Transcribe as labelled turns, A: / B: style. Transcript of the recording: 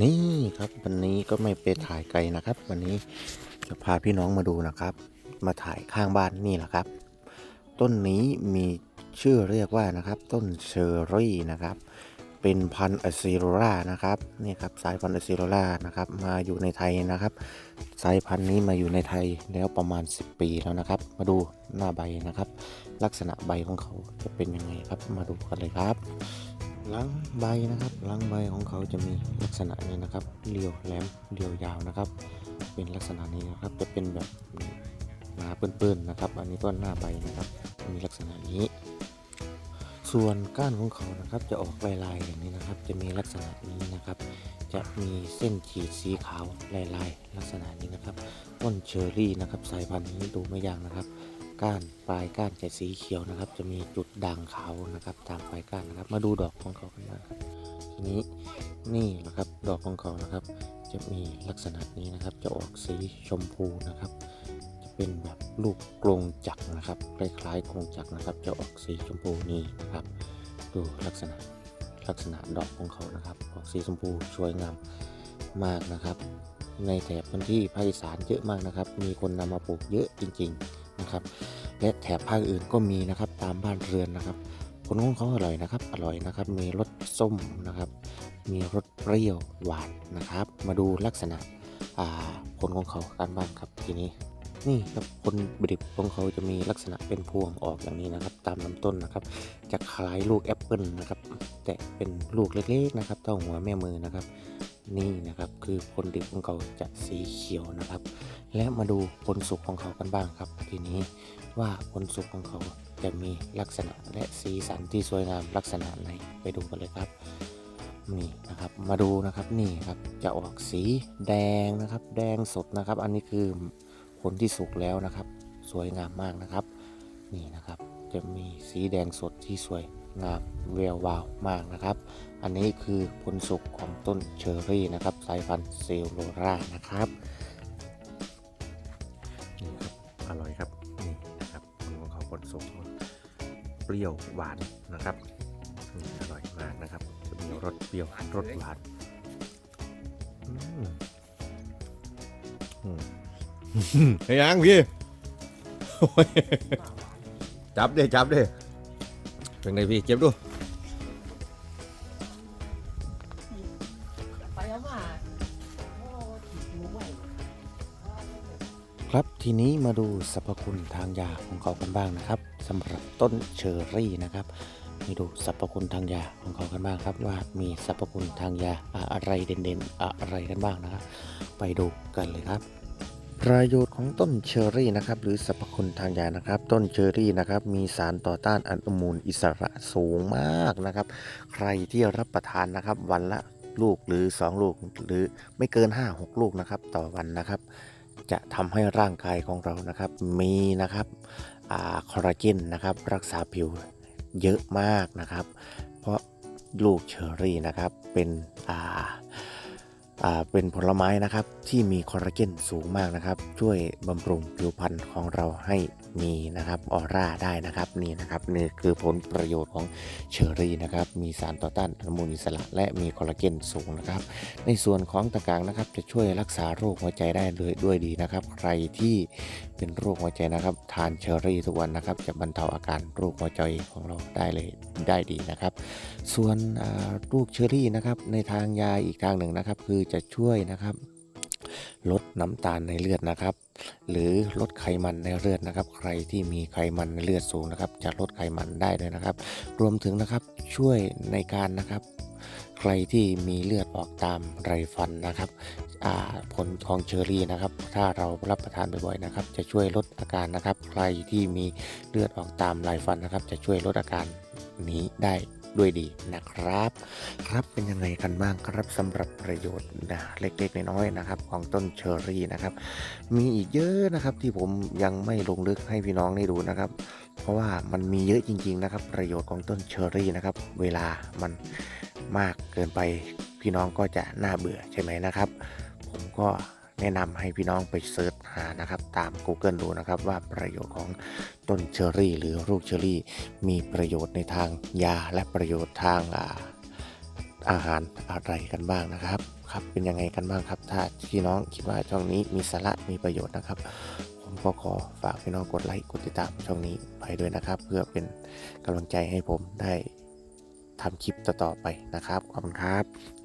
A: นี่ครับวันนี้ก็ไม่ไปถ่ายไกลนะครับ วันนี้จะพาพี่น้องมาดูนะครับ มาถ่ายข้างบ้านนี่แหละครับ ต้นนี้มีชื่อเรียกว่านะครับ ต้นเชอร์รี่นะครับ เป็นพันธุ์อซิโรรานะครับนี่ครับสายพันธุ์อซิโรรานะครับ มาอยู่ในไทยนะครับ สายพันธุ์นี้มาอยู่ในไทยแล้วประมาณ 10 ปีแล้วนะครับ มาดูหน้าใบนะครับ ลักษณะใบของเขาจะเป็นยังไงครับมาดูกันเลยครับ หลังใบนะครับหลังใบของเขาจะมีลักษณะนี้นะครับเรียวแหลมเรียวยาวนะครับ เป็นลักษณะนี้นะครับจะเป็นแบบหนาเปื้อนๆนะครับ อันนี้ก็หน้าใบนะครับมีลักษณะนี้ ส่วนก้านของเขานะครับจะออกลายๆอย่างนี้นะครับ จะมีลักษณะนี้นะครับ จะมีเส้นขีดสีขาวลายๆ ลักษณะนี้นะครับต้นเชอร์รี่นะครับสายพันธุ์นี้ดูไม่ยากนะครับ ก้านปลายก้านจะสีเขียวนะครับ จะมีจุดด่างขาวนะครับตามปลายก้านนะครับ มาดูดอกของเขากันบ้างครับทีนี้นี่นะครับดอกของเขานะครับ จะมีลักษณะนี้นะครับ จะออกสีชมพูนะครับ จะเป็นแบบลูกกลงจักรนะครับคล้ายๆกลงจักรนะครับ จะออกสีชมพูนี่นะครับ ดูลักษณะลักษณะดอกของเขานะครับ ออกสีชมพูสวยงามมากนะครับ ในแถบพื้นที่ภาคอีสานเยอะมากนะครับ มีคนนำมาปลูกเยอะจริง ๆ นะครับและแถบภาคอื่นก็มีนะครับตามบ้านเรือนนะครับผลของเขาอร่อยนะครับ อร่อยนะครับ มีรสส้มนะครับ มีรสเปรี้ยวหวานนะครับ มาดูลักษณะผลของเขาการบ้านครับทีนี้นี่ครับผลดิบของเขาจะมีลักษณะเป็นพวงออกอย่างนี้นะครับ ตามลำต้นนะครับ จะคล้ายลูกแอปเปิลนะครับ แต่เป็นลูกเล็กๆนะครับเท่าหัวแม่มือนะครับ นี่นะครับคือผลดิบของเขาจะสีเขียวนะครับ และมาดูผลสุกของเขากันบ้างครับ ทีนี้ว่าผลสุกของเขาจะมีลักษณะและสีสันที่สวยงามลักษณะไหนไปดูกันเลยครับนี่นะครับมาดูนะครับนี่ครับจะออกสีแดงนะครับ แดงสดนะครับ อันนี้คือผลที่สุกแล้วนะครับ สวยงามมากนะครับ นี่นะครับจะมีสีแดงสดที่สวย งามแวววาวมากนะครับ อันนี้คือผลสุกของต้นเชอร์รี่นะครับ สายพันธุ์เซลโลรานะครับนี่ครับอร่อยครับนี่นะครับผลของเขาผลสุกเปรี้ยวหวานนะครับนี่อร่อยมากนะครับจะมีรสเปรี้ยวรสหวานอืมอืม
B: ไอ้ยังพี่จับเด้จับเด้ เป็นไงพี่เจ็บดู
A: ครับทีนี้มาดูสรรพคุณทางยาของเขากันบ้างนะครับสำหรับต้นเชอร์รี่นะครับมาดูสรรพคุณทางยาของเขากันบ้างครับ ว่ามีสรรพคุณทางยาอะไรเด่นๆ อะไรกันบ้างนะครับ ไปดูกันเลยครับ ประโยชน์ของต้นเชอรี่นะครับหรือสรรพคุณทางยานะครับ ต้นเชอรี่นะครับมีสารต่อต้านอนุมูลอิสระสูงมากนะครับ ใครที่รับประทานนะครับ วันละลูกหรือ 2 ลูกหรือไม่เกิน 5-6 ลูกนะครับ ต่อวันนะครับ จะทำให้ร่างกายของเรานะครับ มีนะครับอคอลลาเจนนะครับ รักษาผิวเยอะมากนะครับ เพราะลูกเชอรี่นะครับเป็นอ่า เป็นผลไม้นะครับที่มีคอลลาเจนสูงมากนะครับ ช่วยบำรุงผิวพรรณของเราให้มีนะครับออร่าได้นะครับนี่นะครับนี่คือผลประโยชน์ของเชอร์รี่นะครับ มีสารต่อต้านอนุมูลอิสระ และมีคอลลาเจนสูงนะครับ ในส่วนของตะกางนะครับ จะช่วยรักษาโรคหัวใจได้เลยด้วยดีนะครับ ใครที่เป็นโรคหัวใจนะครับ ทานเชอร์รี่ทุกวันนะครับ จะบรรเทาอาการโรคหัวใจของเราได้เลยได้ดีนะครับ ส่วนลูกเชอร์รี่นะครับในทางยาอีกทางหนึ่งนะครับ คือจะช่วยนะครับ ลดน้ำตาลในเลือดนะครับ หรือลดไขมันในเลือดนะครับ ใครที่มีไขมันในเลือดสูงนะครับ จะลดไขมันได้ด้วยนะครับ รวมถึงนะครับช่วยในการนะครับ ใครที่มีเลือดออกตามไรฟันนะครับอ่าผลของเชอรี่นะครับ ถ้าเรารับประทานบ่อยๆนะครับ จะช่วยลดอาการนะครับ ใครที่มีเลือดออกตามไรฟันนะครับ จะช่วยลดอาการนี้ได้ ด้วยดีนะครับ ครับเป็นยังไงกันบ้างครับสำหรับประโยชน์นะเล็กๆน้อยๆนะครับ ของต้นเชอรี่นะครับ มีอีกเยอะนะครับที่ผมยังไม่ลงลึกให้พี่น้องได้ดูนะครับ เพราะว่ามันมีเยอะจริง ๆนะครับ ประโยชน์ของต้นเชอรี่นะครับ เวลามันมากเกินไปพี่น้องก็จะน่าเบื่อใช่ไหมนะครับ ผมก็ แนะนำให้พี่น้องไปเสิร์ชหานะครับ ตาม Google ดูนะครับ ว่าประโยชน์ของต้นเชอรี่ หรือลูกเชอรี่ มีประโยชน์ในทางยาและประโยชน์ทางอาอาหารอะไรกันบ้างนะครับครับเป็นยังไงกันบ้างครับ ถ้าพี่น้องคิดว่าช่องนี้มีสาระมีประโยชน์นะครับ ผมก็ขอฝากพี่น้องกดไลค์กดติดตามช่องนี้ไปด้วยนะครับ เพื่อเป็นกำลังใจให้ผมได้ทำคลิปต่อๆไปนะครับขอบคุณครับ